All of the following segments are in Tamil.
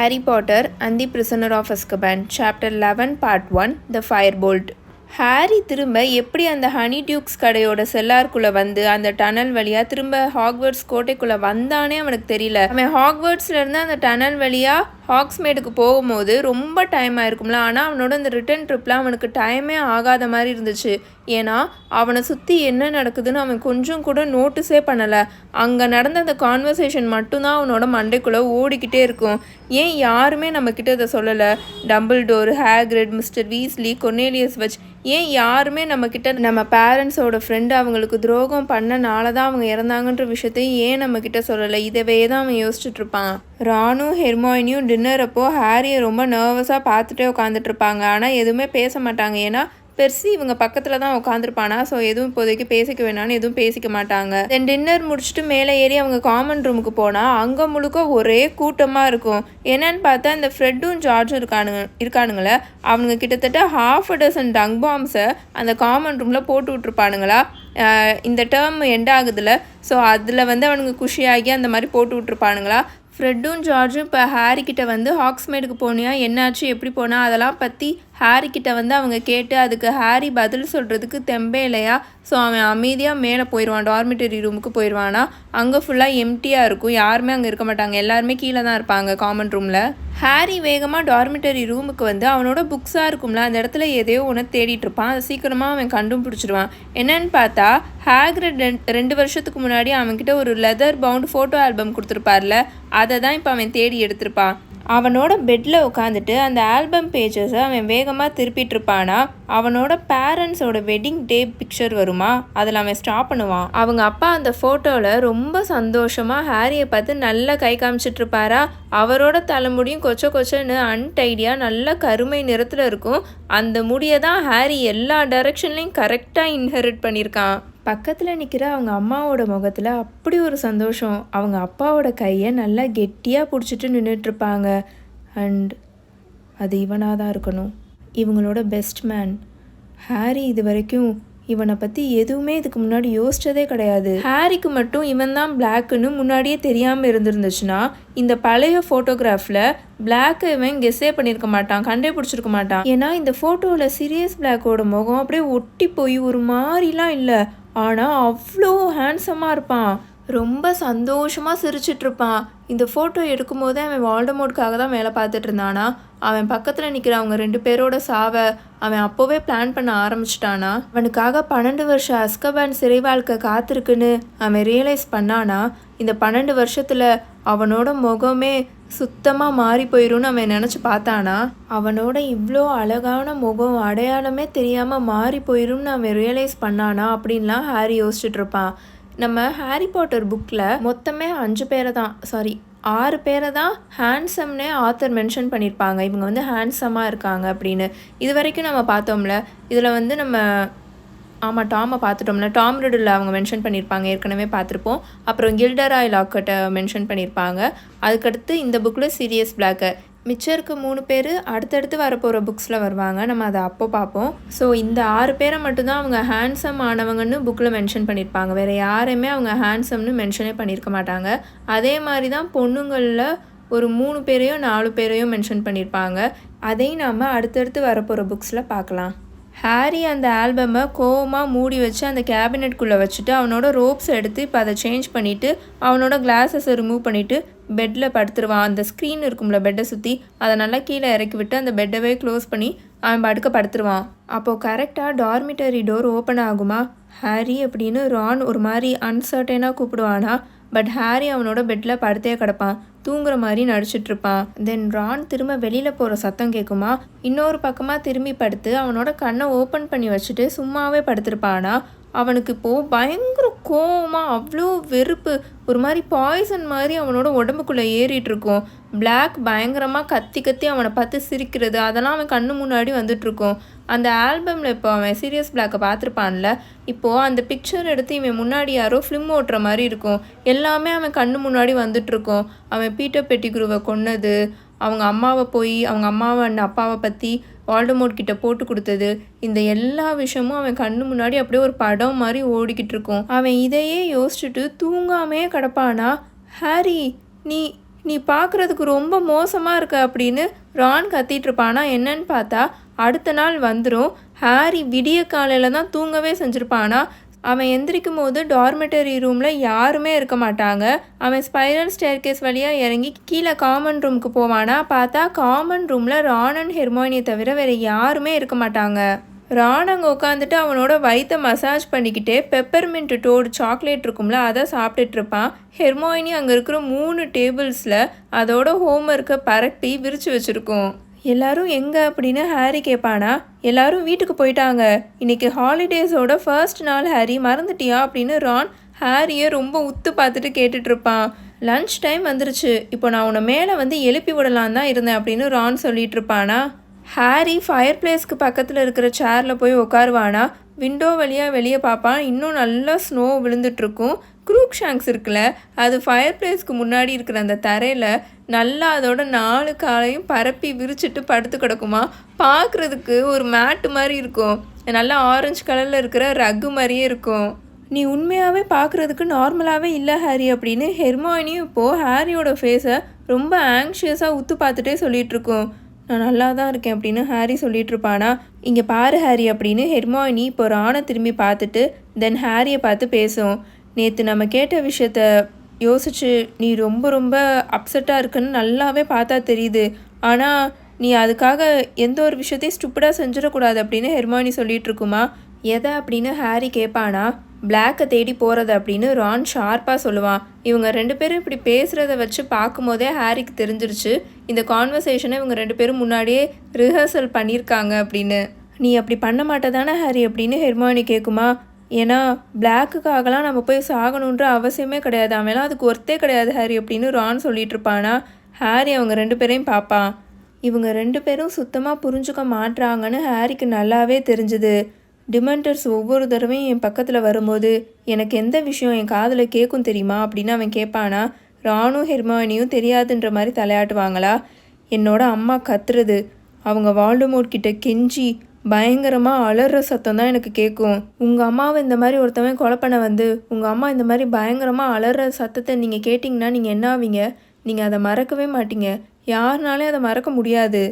Harry Potter and the Prisoner of Azkaban, Chapter 11, Part 1 The Firebolt. Harry திரும்ப எப்படி அந்த ஹனி டியூக்ஸ் கடையோட செல்லார்குள்ளே வந்து அந்த டனல் வழியாக திரும்ப ஹாக்வர்ட்ஸ் கோட்டைக்குள்ளே வந்தானே அவனுக்கு தெரியல. அவன் ஹாக்வர்ட்ஸ்லேருந்து அந்த டனல் வழியாக ஹாக்ஸ்மேடுக்கு போகும்போது ரொம்ப டைம் ஆயிருக்கும்ல. ஆனால் அவனோட அந்த ரிட்டர்ன் ட்ரிப்லாம் அவனுக்கு டைமே ஆகாத மாதிரி இருந்துச்சு. ஏன்னா அவனை சுற்றி என்ன நடக்குதுன்னு அவன் கொஞ்சம் கூட நோட்டீஸே பண்ணலை. அங்கே நடந்த அந்த கான்வர்சேஷன் மட்டும்தான் அவனோட மண்டைக்குள்ளே ஓடிக்கிட்டே இருக்கும். ஏன் யாருமே நம்மக்கிட்ட இதை சொல்லலை? Dumbledore Hagrid mister Weasley Cornelius வச் ஏன் யாருமே நம்மக்கிட்ட நம்ம பேரண்ட்ஸோட ஃப்ரெண்டு அவங்களுக்கு துரோகம் பண்ணனால தான் அவங்க இறந்தாங்கன்ற விஷயத்தையும் ஏன் நம்மக்கிட்ட சொல்லலை? இதவே தான் அவன் யோசிச்சுட்டு இருப்பான் ராணும் ஹெர்மாயினியும் டின்னர் அப்போ ஹாரியை ரொம்ப நர்வஸாக பார்த்துட்டே உட்காந்துட்டு இருப்பாங்க ஆனால் எதுவுமே பேச மாட்டாங்க. ஏன்னா பெர்சி இவங்க பக்கத்தில் தான் உட்காந்துருப்பானா ஸோ எதுவும் இப்போதைக்கு பேசிக்க வேணாம்னு எதுவும் பேசிக்க மாட்டாங்க. தென் டின்னர் முடிச்சுட்டு மேலே ஏறி அவங்க காமன் ரூமுக்கு போனால் அங்கே முழுக்க ஒரே கூட்டமாக இருக்கும். என்னன்னு பார்த்தா இந்த ஃப்ரெட்டும் ஜார்ஜும் இருக்கானுங்க இருக்கானுங்களே அவனுங்க கிட்டத்தட்ட ஹாஃப் அ டசன் டங் பாம்ஸை அந்த காமன் ரூமில் போட்டு விட்ருப்பானுங்களா இந்த டேர்ம் எண்ட் ஆகுதுல ஸோ அதில் வந்து அவனுங்க குஷியாகி அந்த மாதிரி போட்டு விட்ருப்பானுங்களா ஃப்ரெட்டும் ஜார்ஜும் இப்போ ஹாரி கிட்ட வந்து ஹாக்ஸ்மேடுக்கு போனியா? என்னாச்சு? எப்படி போனா? அதெல்லாம் பற்றி ஹாரி வந்து அவங்க கேட்டு அதுக்கு ஹாரி பதில் சொல்கிறதுக்கு தெம்பே இல்லையா? ஸோ அவன் அமைதியாக மேலே போயிடுவான் டார்மிட்டரி ரூமுக்கு போயிடுவானா அங்கே ஃபுல்லாக எம்டியாக இருக்கும். யாருமே அங்கே இருக்க மாட்டாங்க. எல்லாருமே கீழே தான் இருப்பாங்க காமன் ரூமில் ஹாரி வேகமாக டார்மிட்டரி ரூமுக்கு வந்து அவனோட புக்ஸாக இருக்கும்ல அந்த இடத்துல எதையோ ஒன்று தேடிட்டு இருப்பான். அதை சீக்கிரமாக அவன் கண்டும் பிடிச்சிடுவான் என்னன்னு பார்த்தா ஹேக்ரிட் ரெண்டு ரெண்டு வருஷத்துக்கு முன்னாடி அவன்கிட்ட ஒரு லெதர் பவுண்ட் ஃபோட்டோ ஆல்பம் கொடுத்துருப்பார்ல அதை தான் இப்போ அவன் தேடி எடுத்திருப்பான். அவனோட பெட்டில் உட்காந்துட்டு அந்த ஆல்பம் பேஜஸை அவன் வேகமாக திருப்பிட்டு இருப்பானா அவனோட பேரண்ட்ஸோட வெட்டிங் டே பிக்சர் வருமா? அதில் அவன் ஸ்டாப் பண்ணுவான். அவங்க அப்பா அந்த ஃபோட்டோவில் ரொம்ப சந்தோஷமாக ஹாரியை பார்த்து நல்லா கை காமிச்சிட்டு இருப்பாரா அவரோட தலைமுடியும் கொச்ச கொச்சன்னு அன்டைடியாக நல்ல கருமை நிறத்தில் இருக்கும். அந்த முடியை தான் ஹாரி எல்லா டைரக்ஷன்லையும் கரெக்டாக இன்ஹெரிட் பண்ணியிருக்கான். பக்கத்தில் நிற்கிற அவங்க அம்மாவோட முகத்தில் அப்படி ஒரு சந்தோஷம். அவங்க அப்பாவோட கையை நல்லா கெட்டியாக பிடிச்சிட்டு நின்றுட்டுருப்பாங்க அண்ட் அது இவனாக தான் இருக்கணும். இவங்களோட பெஸ்ட் மேன் ஹாரி இது வரைக்கும் இவனை பற்றி எதுவுமே இதுக்கு முன்னாடி யோசிச்சதே கிடையாது. ஹாரிக்கு மட்டும் இவன் தான் பிளாக்குன்னு முன்னாடியே தெரியாமல் இருந்திருந்துச்சுன்னா இந்த பழைய ஃபோட்டோகிராஃபில் பிளாக்கை இவன் கெஸ்ஸே பண்ணியிருக்க மாட்டான் கண்டே பிடிச்சிருக்க மாட்டான். ஏன்னா இந்த ஃபோட்டோவில் சீரியஸ் பிளாக்கோட முகம் அப்படியே ஒட்டி போய் ஒரு மாதிரிலாம் இல்லை. ஆனால் அவ்வளோ ஹேண்ட்ஸமாக இருப்பான். ரொம்ப சந்தோஷமாக சிரிச்சிட்ருப்பான் இந்த ஃபோட்டோ எடுக்கும்போதே அவன் வால்டமோட்காக தான் வேலை பார்த்துட்டு இருந்தானா? அவன் பக்கத்தில் நிற்கிற அவங்க ரெண்டு பேரோட சாவை அவன் அப்போவே பிளான் பண்ண ஆரம்பிச்சிட்டானா? அவனுக்காக பன்னெண்டு வருஷம் அஸ்கபான் சிறை வாழ்க்கை காத்திருக்குன்னு அவன் ரியலைஸ் பண்ணானா? இந்த பன்னெண்டு வருஷத்தில் அவனோட முகமே சுத்தமாக மாறி போயிடும்னு அவன் நினச்சி பார்த்தானா? அவனோட இவ்வளோ அழகான முகம் அடையாளமே தெரியாமல் மாறி போயிரும்னு அவன் ரியலைஸ் பண்ணானா அப்படின்லாம் ஹாரி யோசிச்சுட்டு இருப்பான். நம்ம ஹாரி பாட்டர் புக்கில் மொத்தமே அஞ்சு பேரை தான். சாரி ஆறு பேரை தான் ஹேண்ட்ஸம்னே ஆத்தர் மென்ஷன் பண்ணியிருப்பாங்க இவங்க வந்து ஹேண்ட்ஸமாக இருக்காங்க அப்படின்னு. இது வரைக்கும் நம்ம பார்த்தோம்ல இதில் வந்து நம்ம ஆமாம் டாமை பார்த்துட்டோம்ல டாம் ரிடில் அவங்க மென்ஷன் பண்ணியிருப்பாங்க ஏற்கனவே பார்த்துருப்போம். அப்புறம் கில்டராய் லாக்கட்டை மென்ஷன் பண்ணியிருப்பாங்க அதுக்கடுத்து இந்த புக்கில் சீரியஸ் பிளாக்கை மிச்சம் இருக்க மூணு பேர் அடுத்தடுத்து வரப்போகிற புக்ஸில் வருவாங்க. நம்ம அதை அப்போ பார்ப்போம். ஸோ இந்த ஆறு பேரை மட்டும்தான் அவங்க ஹேண்ட்ஸம் ஆனவங்கன்னு புக்கில் மென்ஷன் பண்ணியிருப்பாங்க வேறு யாரையுமே அவங்க ஹேண்ட்ஸம்னு மென்ஷனே பண்ணியிருக்க மாட்டாங்க. அதே மாதிரி தான் பொண்ணுங்களில் ஒரு மூணு பேரையும் நாலு பேரையும் மென்ஷன் பண்ணியிருப்பாங்க அதையும் நாம் அடுத்தடுத்து வரப்போகிற புக்ஸில் பார்க்கலாம். ஹாரி அந்த ஆல்பமை கோவமாக மூடி வச்சு அந்த கேபினெட்குள்ளே வச்சுட்டு அவனோட ரோப்ஸ் எடுத்து இப்போ அதை சேஞ்ச் பண்ணிவிட்டு அவனோட கிளாஸஸை ரிமூவ் பண்ணிவிட்டு பெட்டில் படுத்துருவான். அந்த ஸ்க்ரீன் இருக்கும்ல பெட்டை சுற்றி அதை நல்லா கீழே இறக்கி விட்டு அந்த பெட்டவே க்ளோஸ் பண்ணி அவன் படுக்க படுத்துருவான். அப்போது கரெக்டாக டார்மிட்டரி டோர் ஓப்பன் ஆகுமா? ஹாரி அப்படின்னு ரான் ஒரு மாதிரி அன்சர்டனாக கூப்பிடுவானா? பட் ஹாரி அவனோட பெட்டில் படுத்தே கிடப்பான். தூங்குற மாதிரி நடிச்சிட்டு இருப்பான் தென் ரான் திரும்ப வெளியில் போகிற சத்தம் கேட்குமா இன்னொரு பக்கமாக திரும்பி படுத்து அவனோட கண்ணை ஓப்பன் பண்ணி வச்சுட்டு சும்மாவே படுத்திருப்பானா? அவனுக்கு இப்போது பயங்கர கோவமாக அவ்வளோ வெறுப்பு. ஒரு மாதிரி பாய்சன் மாதிரி அவனோட உடம்புக்குள்ளே ஏறிட்டுருக்கும். பிளாக் பயங்கரமாக கத்தி கத்தி அவனை பார்த்து சிரிக்கிறது. அதெல்லாம் அவன் கண்ணு முன்னாடி வந்துட்டுருக்கும். அந்த ஆல்பமில் இப்போ அவன் சீரியஸ் பிளாக்கை பார்த்துருப்பான்ல? இப்போது அந்த பிக்சர் எடுத்து இவன் முன்னாடி யாரோ ஃபிலிம் ஓட்டுற மாதிரி இருக்கும். எல்லாமே அவன் கண்ணு முன்னாடி வந்துட்டுருக்கும். அவன் பீட்டர் பெட்டிகுருவை கொன்னது. அவங்க அம்மாவை போய் அவங்க அம்மாவை அண்ட் அப்பாவை பற்றி வால்டமோட் கிட்ட போட்டு கொடுத்தது. இந்த எல்லா விஷயமும் அவன் கண்ணு முன்னாடி அப்படியே ஒரு படம் மாதிரி ஓடிக்கிட்டு இருக்கும். அவன் இதையே யோசிச்சுட்டு தூங்காமே கிடப்பானா? ஹாரி நீ நீ பார்க்குறதுக்கு ரொம்ப மோசமாக இருக்க அப்படின்னு ரான் கத்திட்டு இருப்பானா என்னன்னு பார்த்தா அடுத்த நாள் வந்துடும் ஹாரி விடிய காலையில் தான் தூங்கவே செஞ்சுருப்பானா? அவன் எந்திரிக்கும் போது டார்மெட்டரி ரூமில் யாருமே இருக்க மாட்டாங்க. அவன் ஸ்பைரல் ஸ்டேர்கேஸ் வழியாக இறங்கி கீழே காமன் ரூமுக்கு போவானா? பார்த்தா காமன் ரூமில் ராணன் ஹெர்மோனியை தவிர வேறு யாருமே இருக்க மாட்டாங்க. ரான் அங்கே உட்காந்துட்டு அவனோட வயித்தை மசாஜ் பண்ணிக்கிட்டே பெப்பர்மின்ட் டோடு சாக்லேட் இருக்கும்ல அதை சாப்பிட்டுட்டு இருப்பான். ஹெர்மோயினி அங்கே இருக்கிற மூணு டேபிள்ஸில் அதோட ஹோம்ஒர்க்கை பரப்பி விரித்து வச்சுருக்கோம். எல்லாரும் எங்கே அப்படின்னு ஹாரி கேட்பானா எல்லாரும் வீட்டுக்கு போயிட்டாங்க. இன்னைக்கு ஹாலிடேஸோட ஃபர்ஸ்ட் நாள் ஹாரி மறந்துட்டியா அப்படின்னு ரான் ஹாரியை ரொம்ப உத்து பார்த்துட்டு கேட்டுட்ருப்பான் லன்ச் டைம் வந்துருச்சு. இப்போ நான் உன்னை மேலே வந்து எழுப்பி விடலான் தான் இருந்தேன் அப்படின்னு ரான் சொல்லிட்டு இருப்பானா ஹாரி ஃபயர் பிளேஸ்க்கு பக்கத்தில் இருக்கிற சேரில் போய் உட்காருவானா? விண்டோ வழியாக வெளியே பார்ப்பான். இன்னும் நல்லா ஸ்னோ விழுந்துட்டுருக்கும். குரூக் ஷாங்க்ஸ் இருக்குல்ல அது ஃபயர் பிளேஸ்க்கு முன்னாடி இருக்கிற அந்த தரையில் நல்லா அதோட நாலு காலையும் பரப்பி விரிச்சிட்டு படுத்து கிடக்குமா? பார்க்குறதுக்கு ஒரு மேட்டு மாதிரி இருக்கும். நல்லா ஆரஞ்சு கலரில் இருக்கிற ரகு மாதிரியே இருக்கும். நீ உண்மையாகவே பார்க்குறதுக்கு நார்மலாகவே இல்லை ஹாரி அப்படின்னு ஹெர்மாயினியும் இப்போது ஹாரியோட ஃபேஸை ரொம்ப ஆங்ஷியஸாக உத்து பார்த்துட்டே சொல்லிகிட்ருக்கோம் நான் நல்லா தான் இருக்கேன் அப்படின்னு ஹாரி சொல்லிட்டு இருப்பானா? இங்கே பாரு ஹாரி அப்படின்னு ஹெர்மாயினி இப்போ ராணை திரும்பி பார்த்துட்டு தென் ஹாரியை பார்த்து பேசும். நேற்று நம்ம கேட்ட விஷயத்த யோசிச்சு நீ ரொம்ப ரொம்ப அப்செட்டாக இருக்குன்னு நல்லாவே பார்த்தா தெரியுது. ஆனால் நீ அதுக்காக எந்த ஒரு விஷயத்தையும் ஸ்டூப்பிடாக செஞ்சிடக்கூடாது அப்படின்னு ஹெர்மானி சொல்லிட்டு இருக்குமா எதை? அப்படின்னு ஹாரி கேட்பானா? பிளாக்கை தேடி போகிறது அப்படின்னு ரான் ஷார்ப்பாக சொல்லுவான். இவங்க ரெண்டு பேரும் இப்படி பேசுகிறத வச்சு பார்க்கும்போதே ஹாரிக்கு தெரிஞ்சிருச்சு. இந்த கான்வர்சேஷனை இவங்க ரெண்டு பேரும் முன்னாடியே ரிஹர்சல் பண்ணியிருக்காங்க அப்படின்னு. நீ அப்படி பண்ண மாட்டேதானே ஹாரி? அப்படின்னு ஹெர்மானி கேட்குமா? ஏன்னா பிளாக்குக்காகலாம் நம்ம போய் சாகணுன்ற அவசியமே கிடையாது. அவன்லாம் அதுக்கு ஒர்த்தே கிடையாது ஹாரி அப்படின்னு ரான் சொல்லிட்டு இருப்பானா? ஹாரி அவங்க ரெண்டு பேரையும் பார்ப்பான் இவங்க ரெண்டு பேரும் சுத்தமாக புரிஞ்சுக்க மாட்டுறாங்கன்னு ஹாரிக்கு நல்லாவே தெரிஞ்சுது. டிமெண்டர்ஸ் ஒவ்வொரு தடவையும் என் பக்கத்தில் வரும்போது எனக்கு எந்த விஷயம் என் காதில் கேட்கும் தெரியுமா? அப்படின்னு அவன் கேட்பானா ராணும் ஹெர்மானியும் தெரியாதுன்ற மாதிரி தலையாட்டுவாங்களா? என்னோட அம்மா கத்துறது. அவங்க வால்டுமோட் கிட்ட கெஞ்சி பயங்கரமாக அலற சத்தம் தான் எனக்கு கேட்கும். உங்கள் அம்மாவை இந்த மாதிரி ஒருத்தவன் கொலை பண்ண வந்து உங்கள் அம்மா இந்த மாதிரி பயங்கரமாக அலற சத்தத்தை நீங்கள் கேட்டிங்கன்னா நீங்கள் என்ன ஆவீங்க? நீங்கள் அதை மறக்கவே மாட்டீங்க. யாருனாலையும் அதை மறக்க முடியாது.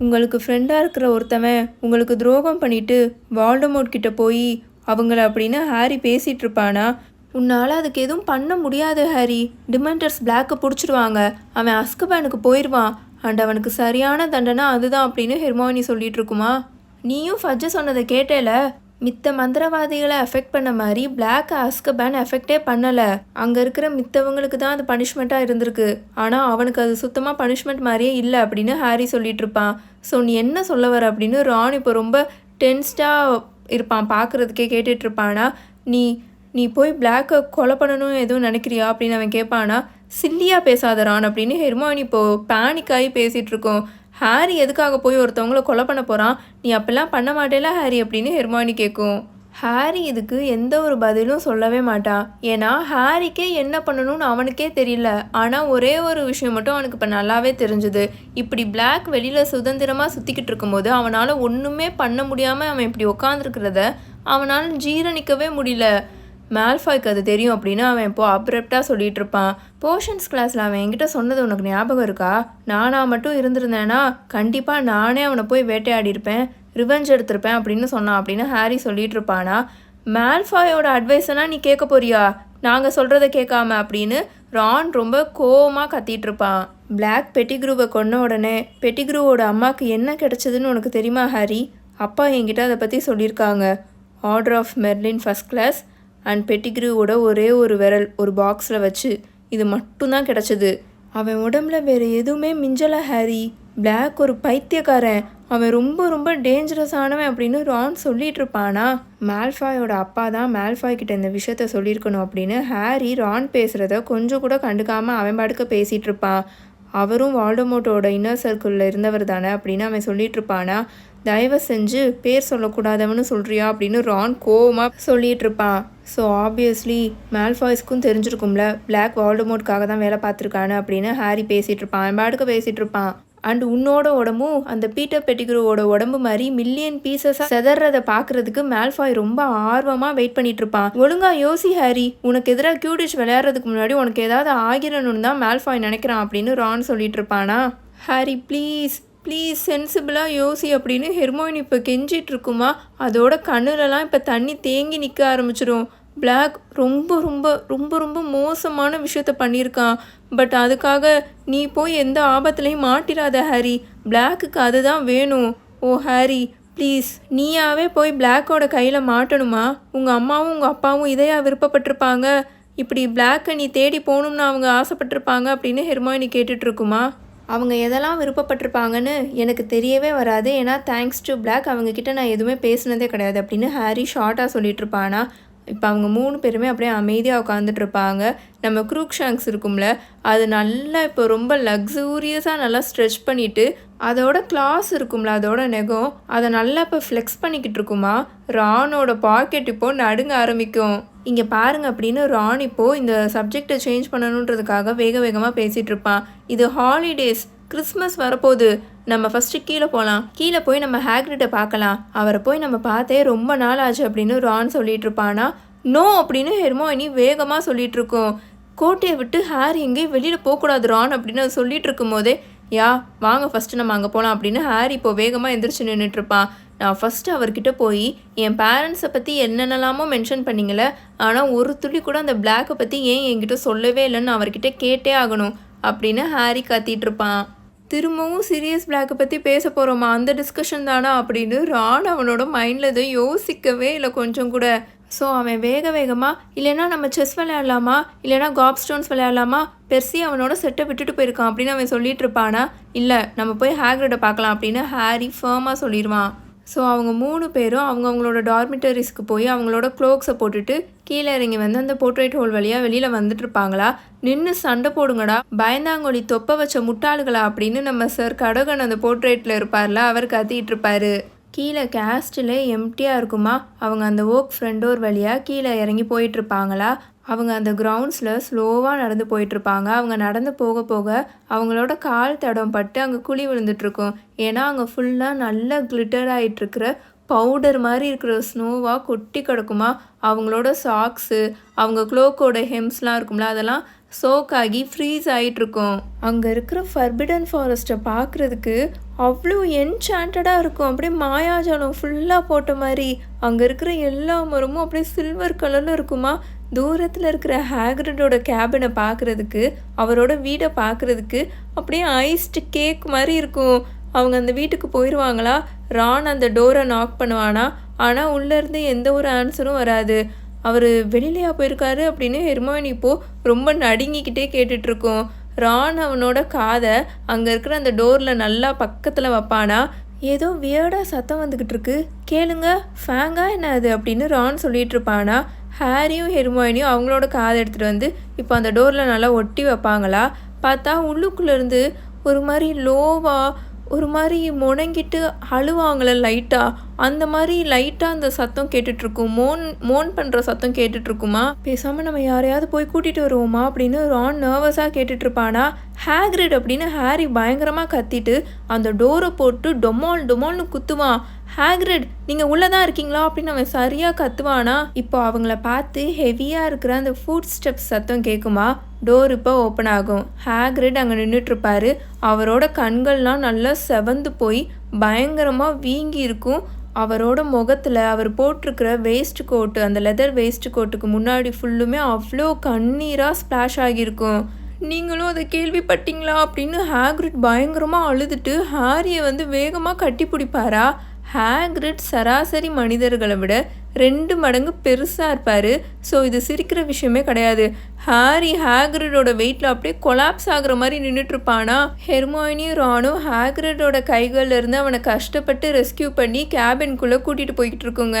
உங்களுக்கு ஃப்ரெண்டாக இருக்கிற ஒருத்தவன் உங்களுக்கு துரோகம் பண்ணிட்டு வால்டமோட் கிட்ட போய் அவங்கள அப்படின்னு ஹாரி பேசிகிட்டு இருப்பானா? உன்னால் அதுக்கு எதுவும் பண்ண முடியாது ஹாரி டிமெண்டர்ஸ் பிளாக்கை பிடிச்சிருவாங்க. அவன் அஸ்கபானுக்கு போயிடுவான் அண்ட் அவனுக்கு சரியான தண்டனை அதுதான் அப்படின்னு ஹெர்மோனி சொல்லிட்டு இருக்குமா? நீயும் ஃபஜ்ஜ சொன்னதை கேட்டேல? மித்த மந்திரவாதிகளை அஃபெக்ட் பண்ண மாதிரி பிளாக் அஸ்கபேன் எஃபெக்டே பண்ணலை. அங்கே இருக்கிற மித்தவங்களுக்கு தான் அது பனிஷ்மெண்ட்டாக இருந்திருக்கு. ஆனால் அவனுக்கு அது சுத்தமாக பனிஷ்மெண்ட் மாதிரியே இல்லை அப்படின்னு ஹாரி சொல்லிட்டு இருப்பான். ஸோ நீ என்ன சொல்ல வர அப்படின்னு ரான் இப்போ ரொம்ப டென்ஸ்டாக இருப்பான். பார்க்குறதுக்கே கேட்டுட்டு இருப்பானா நீ நீ போய் பிளாக்கை கொலை பண்ணணும் எதுவும் நினைக்கிறியா? அப்படின்னு அவன் கேட்பானா சில்லியாக பேசாத ரான் அப்படின்னு ஹெர்மானி இப்போது பேனிக்காகி பேசிகிட்ருக்கோம் பேசிகிட்டு இருக்கோம். ஹாரி எதுக்காக போய் ஒருத்தவங்களை கொலை பண்ண போகிறான் நீ அப்பெல்லாம் பண்ண மாட்டேல ஹாரி அப்படின்னு ஹெர்மானி கேட்கும் ஹாரி இதுக்கு எந்த ஒரு பதிலும் சொல்லவே மாட்டான் ஏன்னா ஹாரிக்கே என்ன பண்ணணும்னு அவனுக்கே தெரியல. ஆனால் ஒரே ஒரு விஷயம் மட்டும் அவனுக்கு இப்போ நல்லாவே தெரிஞ்சுது. இப்படி பிளாக் வெளியில் சுதந்திரமாக சுற்றிக்கிட்டு இருக்கும்போது அவனால் ஒன்றுமே பண்ண முடியாமல் அவன் இப்படி உட்காந்துருக்கிறத அவனால் ஜீரணிக்கவே முடியல. மேல்ஃபாய்க்கு அது தெரியும் அப்படின்னு அவன் இப்போ அப்ரப்டாக சொல்லிட்டு இருப்பான் போர்ஷன்ஸ் கிளாஸில் அவன் என்கிட்ட சொன்னது உனக்கு ஞாபகம் இருக்கா? நானாக மட்டும் இருந்திருந்தேன்னா கண்டிப்பாக நானே அவனை போய் வேட்டையாடி இருப்பேன் ரிவெஞ்ச் எடுத்திருப்பேன் அப்படின்னு சொன்னான் அப்படின்னு ஹாரி சொல்லிட்டு இருப்பானா மேல்ஃபாயோட அட்வைஸனா நீ கேட்க போறியா? நாங்கள் சொல்கிறத கேட்காம அப்படின்னு ரான் ரொம்ப கோவமாக கத்திட்டு இருப்பான் பிளாக் பெட்டிக்ரூவை கொன்ன உடனே பெட்டிக்ரூவோட அம்மாவுக்கு என்ன கிடைச்சதுன்னு உனக்கு தெரியுமா ஹாரி அப்பா என்கிட்ட அதை பற்றி சொல்லியிருக்காங்க. Order of Merlin first class and பெட்டிக்ரூவோட ஒரே ஒரு விரல் ஒரு பாக்ஸில் வச்சு இது மட்டும்தான் கிடச்சிது. அவன் உடம்புல வேறு எதுவுமே மிஞ்சலை ஹாரி. பிளாக் ஒரு பைத்தியக்காரன். அவன் ரொம்ப ரொம்ப டேஞ்சரஸானவன் அப்படின்னு ரான் சொல்லிட்டு இருப்பானா மேல்ஃபாயோட அப்பா தான் மேல்ஃபாய் கிட்ட இந்த விஷயத்த சொல்லியிருக்கணும் அப்படின்னு ஹாரி ரான் பேசுகிறத கொஞ்சம் கூட கண்டுக்காமல் அவன் பாட்டுக்க பேசிகிட்டு இருப்பான் அவரும் வால்டமோட்டோட இன்னர் சர்க்கிளில் இருந்தவர் தானே அப்படின்னு அவன் சொல்லிட்டு இருப்பானா தயவு செஞ்சு பேர் சொல்லக்கூடாதவனு சொல்கிறியா அப்படின்னு ரான் கோவமாக சொல்லிட்டு இருப்பான் ஸோ ஆப்வியஸ்லி மேல்ஃபாய்ஸ்க்கும் தெரிஞ்சிருக்கும்ல. பிளாக் வால்டமோட்காக தான் வேலை பார்த்துருக்கானு அப்படின்னு ஹாரி பேசிகிட்டு இருப்பான் பாட்டுக்கு பேசிகிட்டு இருப்பான் அண்ட் உன்னோட உடம்பும் அந்த பீட்டர் பெட்டிகுரோவோட உடம்பு மாதிரி மில்லியன் பீசஸாக செதறதை பார்க்கறதுக்கு மேல்ஃபாய் ரொம்ப ஆர்வமாக வெயிட் பண்ணிட்டு இருப்பான் ஒழுங்கா யோசி ஹாரி உனக்கு எதிராக கியூடிஷ் விளையாடுறதுக்கு முன்னாடி உனக்கு ஏதாவது ஆகிரணும்னு தான் மேல்ஃபாய் நினைக்கிறான் அப்படின்னு ரான் சொல்லிட்டு இருப்பானா ஹாரி ப்ளீஸ் ப்ளீஸ் சென்சிபிளாக யோசி அப்படின்னு ஹெர்மோயின் இப்போ கெஞ்சிட்டு இருக்குமா அதோட கண்ணுலலாம் இப்போ தண்ணி தேங்கி நிற்க ஆரம்பிச்சிடும் பிளாக் ரொம்ப ரொம்ப ரொம்ப ரொம்ப மோசமான விஷயத்த பண்ணியிருக்கான் பட் அதுக்காக நீ போய் எந்த ஆபத்துலையும் மாட்டிடாத ஹாரி. பிளாக்குக்கு அதுதான் வேணும். ஓ ஹாரி ப்ளீஸ் நீயாவே போய் பிளாக்கோட கையில் மாட்டணுமா? உங்கள் அம்மாவும் உங்கள் அப்பாவும் இதையா விருப்பப்பட்டிருப்பாங்க? இப்படி பிளாக்கை நீ தேடி போகணும்னு அவங்க ஆசைப்பட்டிருப்பாங்க அப்படின்னு ஹெர்மாயினி கேட்டுட்ருக்குமா? அவங்க எதெல்லாம் விருப்பப்பட்டிருப்பாங்கன்னு எனக்கு தெரியவே வராது. ஏன்னா தேங்க்ஸ் டு பிளாக் அவங்கக்கிட்ட நான் எதுவுமே பேசினதே கிடையாது. அப்படின்னு ஹாரி ஷார்ட்டாக சொல்லிட்டு இருப்பானா? இப்போ அவங்க மூணு பேருமே அப்படியே அமைதியாக உட்காந்துட்டு இருப்பாங்க. நம்ம குரூக் ஷாங்ஸ் இருக்கும்ல அது நல்லா இப்போ ரொம்ப லக்ஸூரியஸாக நல்லா ஸ்ட்ரெச் பண்ணிவிட்டு அதோட கிளாஸ் இருக்கும்ல அதோட நெகம் அதை நல்லா இப்போ ஃப்ளெக்ஸ் பண்ணிக்கிட்டு இருக்குமா? ரானோட பாக்கெட் இப்போ நடுங்க ஆரம்பிக்கும். இங்கே பாருங்க அப்படின்னு ரான் இப்போது இந்த சப்ஜெக்டை சேஞ்ச் பண்ணணுன்றதுக்காக வேக வேகமாக பேசிகிட்டு இருப்பான். இது ஹாலிடேஸ் கிறிஸ்மஸ் வரப்போகுது. நம்ம ஃபஸ்ட்டு கீழே போகலாம் கீழே போய் நம்ம ஹேக்ரிட்டை பார்க்கலாம். அவரை போய் நம்ம பார்த்தே ரொம்ப நாள் ஆச்சு அப்படின்னு ரான் சொல்லிட்டு இருப்பானா? நோ அப்படின்னு ஹெர்மோயினி வேகமாக சொல்லிட்டு இருக்கோம். கோட்டையை விட்டு ஹேர் எங்கேயும் வெளியில் போகக்கூடாது ரான் அப்படின்னு சொல்லிட்டு இருக்கும் போதே யா வாங்க ஃபஸ்ட்டு நம்ம அங்கே போகலாம் அப்படின்னு ஹேர் இப்போ வேகமாக எந்திரிச்சு நின்றுட்டுருப்பான் நான் ஃபஸ்ட்டு அவர்கிட்ட போய் என் பேரண்ட்ஸை பற்றி என்னென்னலாமோ மென்ஷன் பண்ணீங்களே ஆனால் ஒரு துளி கூட அந்த பிளாக்கை பற்றி ஏன் என்கிட்ட சொல்லவே இல்லைன்னு அவர்கிட்ட கேட்டே ஆகணும் அப்படின்னு ஹாரி கத்திட்டு இருப்பான். திரும்பவும் சீரியஸ் பிளாக்கை பற்றி பேச போகிறோமா அந்த டிஸ்கஷன் தானா? அப்படின்னு ரான் அவனோட மைண்டில் இதை யோசிக்கவே இல்லை கொஞ்சம் கூட. ஸோ அவன் வேக வேகமாக இல்லைன்னா நம்ம செஸ் விளையாடலாமா? இல்லைனா காப் ஸ்டோன்ஸ் விளையாடலாமா? பெர்சி அவனோட செட்டை விட்டுட்டு போயிருக்கான் அப்படின்னு அவன் சொல்லிட்டு இருப்பானா? இல்லை நம்ம போய் ஹேக்ரிட்டை பார்க்கலாம் அப்படின்னு ஹாரி ஃபேமாக சொல்லிடுவான் ஸோ அவங்க மூணு பேரும் அவங்கவுங்களோட டார்மிட்டரிஸ்க்கு போய் அவங்களோட க்ளோக்ஸை போட்டுட்டு கீழே இறங்கி வந்து அந்த போர்ட்ரேட் ஹோல் வழியாக வெளியில் வந்துட்டு இருப்பாங்களா? நின்று சண்டை போடுங்கடா பயந்தாங்கொழி தொப்பை வச்ச முட்டாளுகளா அப்படின்னு நம்ம சார் கடகன் அந்த போர்ட்ரேட்டில் இருப்பார்ல அவர் கத்திட்டு இருப்பாரு. கீழே கேஸ்டில் எம்டியாக இருக்குமா? அவங்க அந்த ஓக் ஃப்ரண்ட் டோர் வழியாக கீழே இறங்கி போயிட்டுருப்பாங்களா? அவங்க அந்த கிரவுண்ட்ஸில் ஸ்லோவாக நடந்து போயிட்டுருப்பாங்க. அவங்க நடந்து போக போக அவங்களோட கால் தடம் பட்டு அங்கே குழி விழுந்துட்டுருக்கும். ஏன்னா அங்கே ஃபுல்லாக நல்லா கிளிட்டர் ஆகிட்டுருக்கிற பவுடர் மாதிரி இருக்கிற ஸ்னோவாக கொட்டி கிடக்குமா? அவங்களோட சாக்ஸு அவங்க க்ளோக்கோட ஹெம்ஸ்லாம் இருக்கும்ல அதெல்லாம் சோக் ஆகி ஃப்ரீஸ் ஆகிட்டுருக்கும் அங்கே இருக்கிற ஃபர்பிடன் ஃபாரஸ்ட்டை பார்க்குறதுக்கு அவ்வளோ என்சாண்டடாக இருக்கும். அப்படியே மாயாஜாலம் ஃபுல்லாக போட்ட மாதிரி. அங்கே இருக்கிற எல்லா மரமும் அப்படியே சில்வர் கலரில் இருக்குமா? தூரத்தில் இருக்கிற ஹேக்ரடோட கேபினை பார்க்குறதுக்கு அவரோட வீடை பார்க்குறதுக்கு அப்படியே ஐஸ்டு கேக் மாதிரி இருக்கும். அவங்க அந்த வீட்டுக்கு போயிடுவாங்களா ரான் அந்த டோரை நாக் பண்ணுவானா? ஆனால் உள்ளேருந்து எந்த ஒரு ஆன்சரும் வராது. அவர் வெளியிலையா போயிருக்காரு அப்படின்னு ஹெர்மானி இப்போது ரொம்ப நடுங்கிக்கிட்டே கேட்டுட்ருக்கோம். ரான் அவனோட காதை அங்கே இருக்கிற அந்த டோரில் நல்லா பக்கத்தில் வைப்பானா? ஏதோ வியர்டாக சத்தம் வந்துக்கிட்டு இருக்கு கேளுங்க ஃபேங்கா என்ன அது அப்படின்னு ரான் சொல்லிட்டு இருப்பானா ஹாரியும் ஹெர்மாயினியும் அவங்களோட காதை எடுத்துகிட்டு வந்து இப்போ அந்த டோரில் நல்லா ஒட்டி வைப்பாங்களா? பார்த்தா உள்ளுக்குள்ளேருந்து ஒரு மாதிரி லோவாக ஒரு மாதிரி முணங்கிட்டு அழுவாங்களே லைட்டாக அந்த மாதிரி லைட்டாக அந்த சத்தம் கேட்டுட்ருக்கும். மோன் மோன் பண்ணுற சத்தம் கேட்டுட்ருக்குமா? பேசாமல் நம்ம யாரையாவது போய் கூட்டிகிட்டு வருவோமா அப்படின்னு ரான் நர்வஸாக கேட்டுட்ருப்பானா? ஹேக்ரிட் அப்படின்னு ஹாரி பயங்கரமாக கத்திட்டு அந்த டோரை போட்டு டொமால் டொமால்னு குத்துவான். ஹேக்ரிட் நீங்கள் உள்ளே தான் இருக்கீங்களா? அப்படின்னு அவன் சரியாக கத்துவானா? இப்போ அவங்கள பார்த்து ஹெவியாக இருக்கிற அந்த ஃபுட் ஸ்டெப்ஸ் சத்தம் கேட்குமா டோர் இப்போ ஓப்பன் ஆகும். ஹேக்ரிட் அங்கே நின்றுட்டுருப்பாரு அவரோட கண்கள்லாம் நல்லா செவந்து போய் பயங்கரமாக வீங்கி இருக்கும். அவரோட முகத்தில் அவர் போட்டிருக்கிற வேஸ்ட் கோட்டு அந்த லெதர் வேஸ்ட் கோட்டுக்கு முன்னாடி ஃபுல்லுமே அவ்வளோ கண்ணீராக ஸ்ப்ளாஷ் ஆகியிருக்கும். நீங்களும் அதை கேள்விப்பட்டீங்களா? அப்படின்னு ஹேக்ரிட் பயங்கரமாக அழுதுட்டு ஹாரியை வந்து வேகமாக கட்டி பிடிப்பாரா? ஹேக்ரிட் சராசரி மனிதர்களை விட ரெண்டு மடங்கு பெருசாக இருப்பார். ஸோ இது சிரிக்கிற விஷயமே கிடையாது. ஹாரி ஹேக்ரிடோட வெயிட்டில் அப்படியே கொலாப்ஸ் ஆகுற மாதிரி நின்றுட்டுருப்பானா ஹெர்மாயினியும் ராணும் ஹேக்ரிடோட கைகளில் இருந்து அவனை கஷ்டப்பட்டு ரெஸ்கியூ பண்ணி கேபின்குள்ளே கூட்டிகிட்டு போய்கிட்டு இருக்குங்க.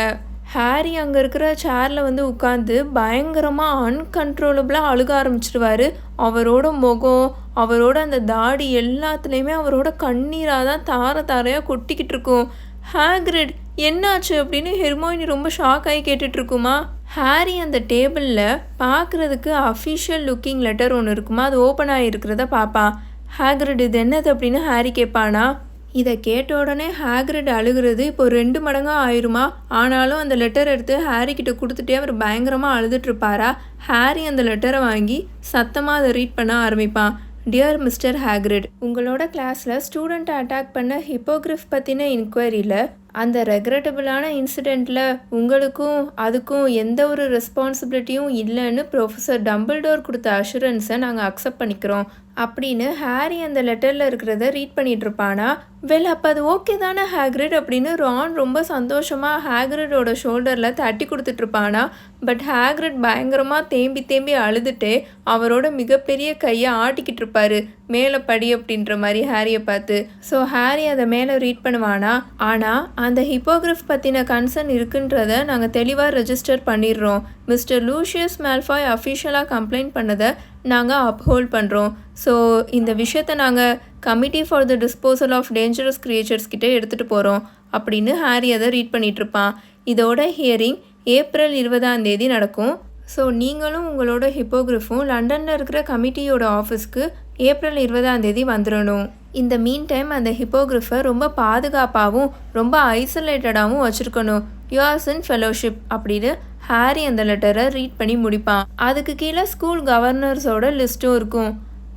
ஹாரி அங்கே இருக்கிற சேரில் வந்து உட்காந்து பயங்கரமாக அன்கன்ட்ரோலபிளாக அழுக ஆரம்பிச்சிருவாரு. அவரோட முகம் அவரோட அந்த தாடி எல்லாத்துலேயுமே அவரோட கண்ணீராக தான் தார தாரையாக கொட்டிக்கிட்டு இருக்கும். ஹேக்ரிட் என்னாச்சு அப்படின்னு ஹெர்மோயினி ரொம்ப ஷாக் ஆகி கேட்டுட்ருக்குமா? ஹாரி அந்த டேபிளில் பார்க்குறதுக்கு அஃபிஷியல் லுக்கிங் லெட்டர் ஒன்று இருக்குமா? அது ஓப்பன் ஆகிருக்கிறத பார்ப்பான் ஹேக்ரிட் இது என்னது அப்படின்னு ஹாரி கேட்பானா இதை கேட்ட உடனே ஹேக்ரிட் அழுகிறது இப்போ ரெண்டு மடங்காக ஆயிருமா? ஆனாலும் அந்த லெட்டர் எடுத்து ஹாரி கிட்ட கொடுத்துட்டே அவர் பயங்கரமாக அழுதுட்டு இருப்பாரா ஹாரி அந்த லெட்டரை வாங்கி சத்தமாக அதை ரீட் பண்ண ஆரம்பிப்பான். டியர் மிஸ்டர் ஹேக்ரிட் உங்களோட கிளாஸில் ஸ்டூடெண்ட்டை அட்டாக் பண்ண ஹிப்போகிரிஃப் பற்றின இன்கொயரியில் அந்த ரெக்ரெட்டபிளான இன்சிடெண்ட்டில் உங்களுக்கும் அதுக்கும் எந்த ஒரு ரெஸ்பான்சிபிலிட்டியும் இல்லைன்னு ப்ரொஃபஸர் டம்பிள்டோர் கொடுத்த அஷூரன்ஸை நாங்கள் அக்செப்ட் பண்ணிக்கிறோம். அப்படின்னு ஹாரி அந்த லெட்டரில் இருக்கிறத ரீட் பண்ணிட்டு இருப்பானா? வெல் அப்போ அது ஓகே தானே ஹேக்ரிட் அப்படின்னு ரான் ரொம்ப சந்தோஷமாக ஹேக்ரிடோட ஷோல்டரில் தட்டி கொடுத்துட்ருப்பானா பட் ஹேக்ரிட் பயங்கரமாக தேம்பி தேம்பி அழுதுட்டு அவரோட மிகப்பெரிய கையை ஆட்டிக்கிட்டு இருப்பாரு. மேலே படி அப்படின்ற மாதிரி ஹாரியை பார்த்து ஸோ ஹாரி அதை மேலே ரீட் பண்ணுவானா? ஆனால் அந்த ஹிப்போகிராஃப் பற்றின கன்சர்ன் இருக்குன்றத நாங்கள் தெளிவாக ரெஜிஸ்டர் பண்ணிடுறோம். மிஸ்டர் லூஷியஸ் மேல்ஃபாய் அஃபிஷியலாக கம்ப்ளைண்ட் பண்ணதை நாங்கள் அப்ஹோல்ட் பண்ணுறோம் ஸோ இந்த விஷயத்தை நாங்கள் committee for the disposal of dangerous creatures கிட்டே எடுத்துகிட்டு போகிறோம் அப்படின்னு ஹாரி அதை ரீட் பண்ணிகிட்ருப்பான் இதோட ஹியரிங் ஏப்ரல் இருபதாம் தேதி நடக்கும். ஸோ நீங்களும் உங்களோட ஹிப்போகிராஃபும் லண்டனில் இருக்கிற கமிட்டியோட ஆஃபீஸ்க்கு ஏப்ரல் இருபதாம் தேதி வந்துடணும் இந்த மீன் டைம் அந்த ஹிப்போகிராஃபை ரொம்ப பாதுகாப்பாகவும் ரொம்ப ஐசோலேட்டடாகவும் வச்சுருக்கணும். யூஆர்ஸ் இன் ஃபெலோஷிப் அப்படின்னு ஹாரி அந்த லெட்டரை ரீட் பண்ணி முடிப்பான். அதுக்கு கீழே ஸ்கூல் கவர்னர்ஸோட லிஸ்ட்டும் இருக்கும்.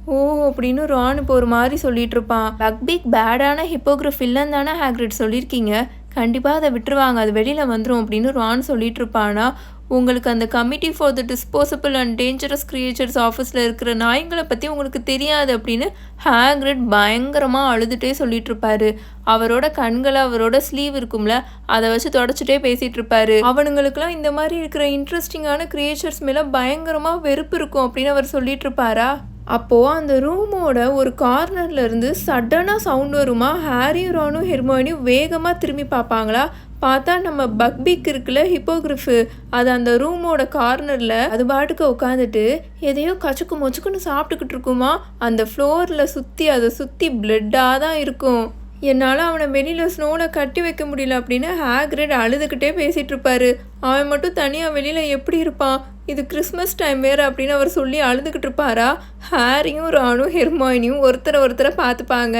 ஓ அப்படின்னு ரான் இப்போ ஒரு மாதிரி சொல்லிட்டு இருப்பான். பக்பிக் பேடான ஹிப்போகிராஃப் இல்லைன்னு தானே ஹேக்ரிட் சொல்லியிருக்கீங்க. கண்டிப்பாக அதை விட்டுருவாங்க. அது வெளியில் வந்துடும் அப்படின்னு ரான் சொல்லிட்டு இருப்பானா? உங்களுக்கு அந்த committee for the disposable and dangerous creatures ஆஃபீஸில் இருக்கிற நாய்ங்களை பற்றி உங்களுக்கு தெரியாது அப்படின்னு ஹேங்ரிட் பயங்கரமாக அழுதுகிட்டே சொல்லிட்டு இருப்பாரு. அவரோட கண்களை அவரோட ஸ்லீவ் இருக்கும்ல அதை வச்சு தொடச்சிட்டே பேசிகிட்டு இருப்பாரு. அவனுங்களுக்குலாம் இந்த மாதிரி இருக்கிற இன்ட்ரெஸ்டிங்கான கிரியேச்சர்ஸ் மேலே பயங்கரமாக வெறுப்பு இருக்கும் அப்படின்னு அவர் சொல்லிட்டு இருப்பாரா? அப்போது அந்த ரூமோட ஒரு கார்னர்லேருந்து சடனாக சவுண்ட் வருமா? ஹாரியும் ரானும் ஹெர்மோனியும் வேகமாக திரும்பி பார்ப்பாங்களா? பார்த்தா நம்ம பக்பிக் இருக்குல்ல ஹிப்போகிரிஃபு அது அந்த ரூமோட கார்னரில் அது பாட்டுக்கு உட்காந்துட்டு எதையோ கச்சுக்கு மொச்சுக்குன்னு சாப்பிட்டுக்கிட்டு இருக்குமா? அந்த ஃப்ளோரில் சுற்றி அதை சுற்றி பிளட்டாக தான் இருக்கும். என்னால் அவனை வெளியில் ஸ்னோவில் கட்டி வைக்க முடியல அப்படின்னு ஹேக்ரெட் அழுதுகிட்டே பேசிகிட்டு இருப்பாரு. அவன் மட்டும் தனியாக வெளியில் எப்படி இருப்பான்? இது கிறிஸ்மஸ் டைம் வேறு அப்படின்னு அவர் சொல்லி அழுதுகிட்டு இருப்பாரா? ஹாரியும் ராணும் ஹெர்மாயினியும் ஒருத்தரை ஒருத்தரை பார்த்துப்பாங்க.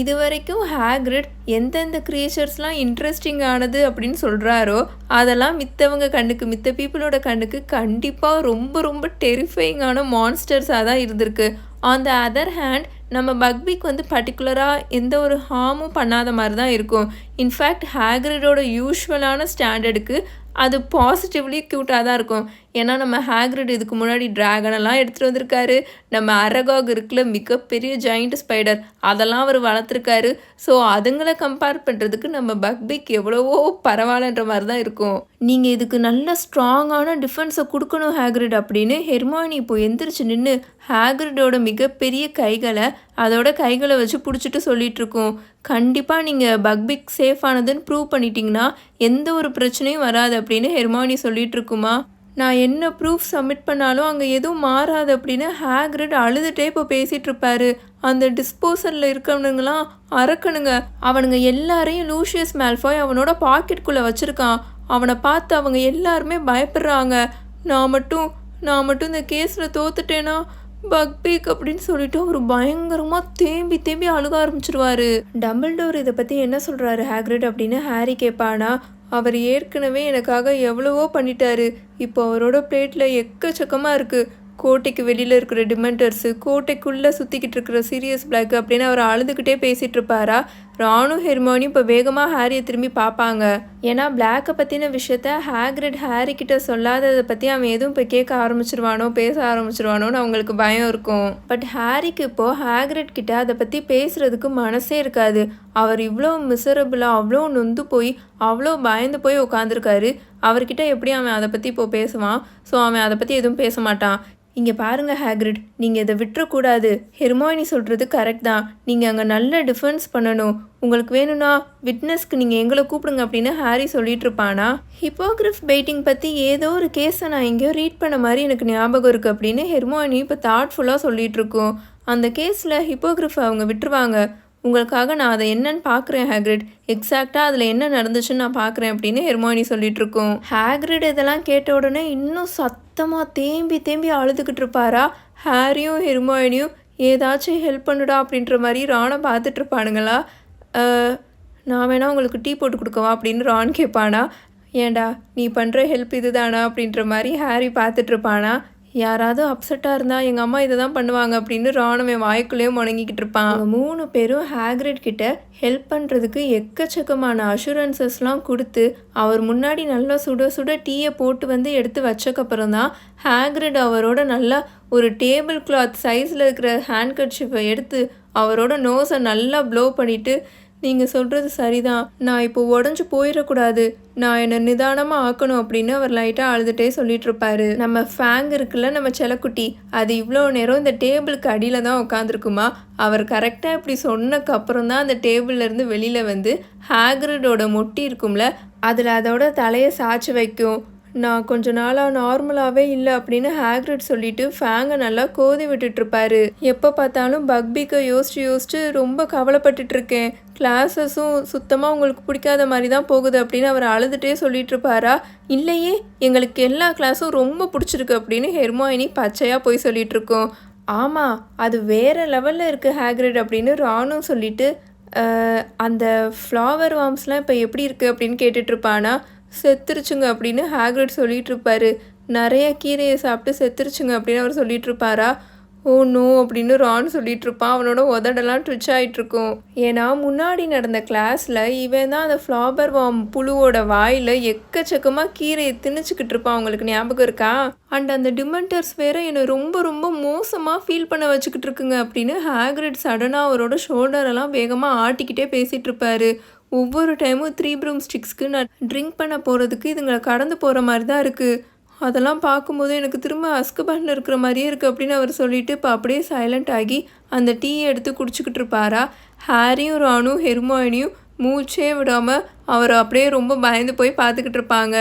இது வரைக்கும் ஹேக்ரிட் எந்தெந்த க்ரியேச்சர்ஸ்லாம் இன்ட்ரெஸ்டிங் ஆனது அப்படின்னு சொல்கிறாரோ அதெல்லாம் மித்தவங்க கண்ணுக்கு மித்த பீப்புளோட கண்ணுக்கு கண்டிப்பாக ரொம்ப ரொம்ப டெரிஃபைங்கான மான்ஸ்டர்ஸாக தான் இருந்திருக்கு. ஆன் த அதர் ஹேண்ட் நம்ம பக்பிக் வந்து பர்டிகுலராக எந்த ஒரு ஹார்மும் பண்ணாத மாதிரி தான் இருக்கும். இன்ஃபேக்ட் ஹேக்ரிடோட யூஸ்வலான ஸ்டாண்டர்டுக்கு அது பாசிட்டிவ்லி க்யூட்டாக தான் இருக்கும். ஏன்னா நம்ம ஹேக்ரிட் இதுக்கு முன்னாடி ட்ராகனெல்லாம் எடுத்துகிட்டு வந்திருக்காரு. நம்ம அரகாக் இருக்குல்ல மிகப்பெரிய ஜாயிண்ட் ஸ்பைடர் அதெல்லாம் அவர் வளர்த்துருக்காரு. ஸோ அதுங்களை கம்பேர் பண்ணுறதுக்கு நம்ம பக்பிக் எவ்வளவோ பரவாயில்லன்ற மாதிரி தான் இருக்கும். நீங்கள் இதுக்கு நல்ல ஸ்ட்ராங்கான டிஃபென்ஸை கொடுக்கணும் ஹேக்ரிட் அப்படின்னு ஹெர்மானி இப்போ எந்திரிச்சு நின்று ஹேக்ரிடோட மிகப்பெரிய கைகளை அதோட கைகளை வச்சு பிடிச்சிட்டு சொல்லிகிட்ருக்கோம் கண்டிப்பாக நீங்கள் பக்பிக் சேஃப் ஆனதுன்னு ப்ரூவ் பண்ணிட்டீங்கன்னா எந்த ஒரு பிரச்சனையும் வராது அப்படின்னு ஹெர்மானி சொல்லிட்டு இருக்குமா. நான் என்ன ப்ரூஃப் சப்மிட் பண்ணாலும் அங்கே எதுவும் மாறாது அப்படின்னு ஹேக்ரிட் அழுதுகிட்டே இப்போ பேசிகிட்டு இருப்பாரு. அந்த டிஸ்போசலில் இருக்கவனுங்களாம் அறக்கணுங்க அவனுங்க எல்லாரையும் லூஷியஸ் மேல்ஃபாய் அவனோட பாக்கெட்டுக்குள்ளே வச்சுருக்கான். அவனை பார்த்து அவங்க எல்லாருமே பயப்படுறாங்க. நான் மட்டும் நான் மட்டும் இந்த கேஸில் தோத்துட்டேனா? பக்பீக் அப்படின்னு சொல்லிட்டு அவர் பயங்கரமாக தேம்பி தேம்பி அழுக ஆரம்பிச்சிருவாரு. டம்பிள்டோர் இதை பற்றி என்ன சொல்கிறாரு ஹேக்ரிட் அப்படின்னு ஹாரி கேட்பானா அவர் ஏற்கனவே எனக்காக எவ்வளவோ பண்ணிட்டாரு. இப்போ அவரோட பிளேட்டில் எக்கச்சக்கமாக இருக்குது கோட்டைக்கு வெளியில் இருக்கிற டிமெண்டர்ஸு கோட்டைக்குள்ளே சுற்றிக்கிட்டு இருக்கிற சீரியஸ் பிளாக் அப்படின்னு அவர் அழுதுகிட்டே பேசிகிட்டு இருப்பாரா? ராணும் ஹெர்மோனியும் இப்போ வேகமாக ஹாரியை திரும்பி பார்ப்பாங்க ஏன்னா பிளாக்கை பற்றின விஷயத்த ஹேக்ரிட் ஹாரி கிட்ட சொல்லாததை பற்றி அவன் எதுவும் இப்போ கேட்க ஆரம்பிச்சிருவானோ பேச ஆரம்பிச்சிருவானோன்னு அவங்களுக்கு பயம் இருக்கும். பட் ஹாரிக்கு இப்போது ஹேக்ரிட் கிட்ட அதை பற்றி பேசுகிறதுக்கு மனசே இருக்காது. அவர் இவ்வளோ மிசரபிளாக அவ்வளோ நொந்து போய் அவ்வளோ பயந்து போய் உட்காந்துருக்காரு அவர்கிட்ட எப்படி அவன் அதை பற்றி இப்போ பேசுவான்? ஸோ அவன் அதை பற்றி எதுவும் பேச மாட்டான். இங்கே பாருங்கள் ஹேக்ரிட். நீங்கள் இதை விட்டுறக்கூடாது. ஹெர்மாயினி சொல்கிறது கரெக்ட் தான். நீங்கள் அங்கே நல்ல டிஃபென்ஸ் பண்ணணும். உங்களுக்கு வேணும்னா விட்னஸ்க்கு நீங்கள் எங்களை கூப்பிடுங்க அப்படின்னு ஹாரி சொல்லிட்டு இருப்பானா? ஹிப்போகிரிஃப் பெயிட்டிங் பற்றி ஏதோ ஒரு கேஸை நான் எங்கேயோ ரீட் பண்ண மாதிரி எனக்கு ஞாபகம் இருக்குது அப்படின்னு ஹெர்மாயினி இப்போ தாட்ஃபுல்லாக சொல்லிகிட்ருக்கோம் அந்த கேஸில் ஹிப்போகிரிஃப் அவங்க விட்டுருவாங்க. உங்களுக்காக நான் அதை என்னன்னு பார்க்குறேன் ஹேக்ரிட். எக்ஸாக்டாக அதில் என்ன நடந்துச்சுன்னு நான் பார்க்குறேன் அப்படின்னு ஹெர்மானி சொல்லிட்டு இருக்கோம். ஹேக்ரிட் இதெல்லாம் கேட்ட உடனே இன்னும் சத்தமாக தேம்பி தேம்பி அழுதுகிட்டு இருப்பாரா? ஹாரியும் ஹெர்மாயினியும் ஏதாச்சும் ஹெல்ப் பண்ணுடா அப்படின்ற மாதிரி ரானை பார்த்துட்டு இருப்பானுங்களா? நான் வேணா உங்களுக்கு டீ போட்டு கொடுக்கவா அப்படின்னு ரான் கேட்பானா? ஏன்டா நீ பண்ணுற ஹெல்ப் இதுதானா அப்படின்ற மாதிரி ஹாரி பார்த்துட்டு இருப்பானா? யாராவது அப்செட்டாக இருந்தால் எங்கள் அம்மா இதை தான் பண்ணுவாங்க அப்படின்னு ராணுவம் வாய்க்குள்ளேயே முணங்கிக்கிட்டு இருப்பான். அவங்க மூணு பேரும் ஹேக்ரிட் கிட்ட ஹெல்ப் பண்ணுறதுக்கு எக்கச்சக்கமான அஷூரன்சஸ்லாம் கொடுத்து அவர் முன்னாடி நல்லா சுட சுட டீயை போட்டு வந்து எடுத்து வச்சக்கப்புறம் தான் ஹேக்ரிட் அவரோட நல்லா ஒரு டேபிள் கிளாத் சைஸில் இருக்கிற ஹேண்ட் கட்ஷிப்பை எடுத்து அவரோட நோஸை நல்லா ப்ளோ பண்ணிவிட்டு நீங்கள் சொல்கிறது சரிதான். நான் இப்போ உடஞ்சி போயிடக்கூடாது. நான் என்னை நிதானமாக ஆக்கணும் அப்படின்னு அவர் லைட்டாக அழுதுகிட்டே சொல்லிட்டு இருப்பாரு. நம்ம ஃபேங் இருக்குல்ல நம்ம செலக்குட்டி அது இவ்வளோ நேரம் இந்த டேபிளுக்கு அடியில் தான் உட்காந்துருக்குமா அவர் கரெக்டாக இப்படி சொன்னக்கப்புறம் தான் அந்த டேபிள்லேருந்து வெளியில் வந்து ஹேக்ரிடோட மொட்டி இருக்கும்ல அதில் அதோட தலையை சாய்ச்சி வைக்கும். நான் கொஞ்ச நாளாக நார்மலாகவே இல்லை அப்படின்னு ஹேக்ரிட் சொல்லிட்டு ஃபேங்கை நல்லா கோதி விட்டுட்ருப்பாரு. எப்போ பார்த்தாலும் பக்பிக்கை யோசிச்சு யோசிச்சு ரொம்ப கவலைப்பட்டுட்டு இருக்கேன் கிளாஸஸும் சுத்தமாக உங்களுக்கு பிடிக்காத மாதிரி தான் போகுது அப்படின்னு அவர் அழுதுகிட்டே சொல்லிட்டு இருப்பாரா இல்லையே எங்களுக்கு எல்லா கிளாஸும் ரொம்ப பிடிச்சிருக்கு அப்படின்னு ஹெர்மாயினி பச்சையாக போய் சொல்லிட்டு இருக்கோம் ஆமாம் அது வேறு லெவலில் இருக்குது ஹேக்ரிட் அப்படின்னு ராணும் சொல்லிட்டு அந்த ஃப்ளவர் வார்ம்ஸ்லாம் இப்போ எப்படி இருக்குது அப்படின்னு கேட்டுட்ருப்பானா? செத்துருச்சுங்க அப்படின்னு ஹேக்ரிட் சொல்லிகிட்டு இருப்பாரு நிறைய கீரையை சாப்பிட்டு செத்துருச்சுங்க அப்படின்னு அவர் சொல்லிட்டு இருப்பாரா ஓ நோ அப்படின்னு ரான் சொல்லிட்டு இருப்பான் அவனோட உதடெல்லாம் ட்விச் ஆயிட்டு இருக்கும் ஏன்னா முன்னாடி நடந்த கிளாஸில் இவன் தான் அந்த ஃப்ளாபர் வாம் புழுவோட வாயில் எக்கச்சக்கமாக கீரையை திணிச்சுக்கிட்டு இருப்பான் அவங்களுக்கு ஞாபகம் இருக்கா? அண்ட் அந்த டிமெண்டர்ஸ் வேற என்னை ரொம்ப ரொம்ப மோசமாக ஃபீல் பண்ண வச்சுக்கிட்டு இருக்குங்க அப்படின்னு ஹேக்ரிட் சடனாக அவரோட ஷோல்டரெல்லாம் வேகமாக ஆட்டிக்கிட்டே பேசிகிட்டு இருப்பாரு ஒவ்வொரு டைமும் த்ரீ ப்ரூம் ஸ்டிக்ஸ்க்கு நான் ட்ரிங்க் பண்ண போகிறதுக்கு இதுங்களை கடந்து போகிற மாதிரி தான் இருக்குது அதெல்லாம் பார்க்கும்போது எனக்கு திரும்ப அஸ்கபானில் இருக்கிற மாதிரியே இருக்குது அப்படின்னு அவர் சொல்லிட்டு இப்போ அப்படியே சைலண்ட் ஆகி அந்த டீயை எடுத்து குடிச்சிக்கிட்டு இருப்பாரா? ஹாரியும் ராணும் ஹெர்மாயினியும் மூச்சே விடாமல் அவர் அப்படியே ரொம்ப பயந்து போய் பார்த்துக்கிட்டு இருப்பாங்க.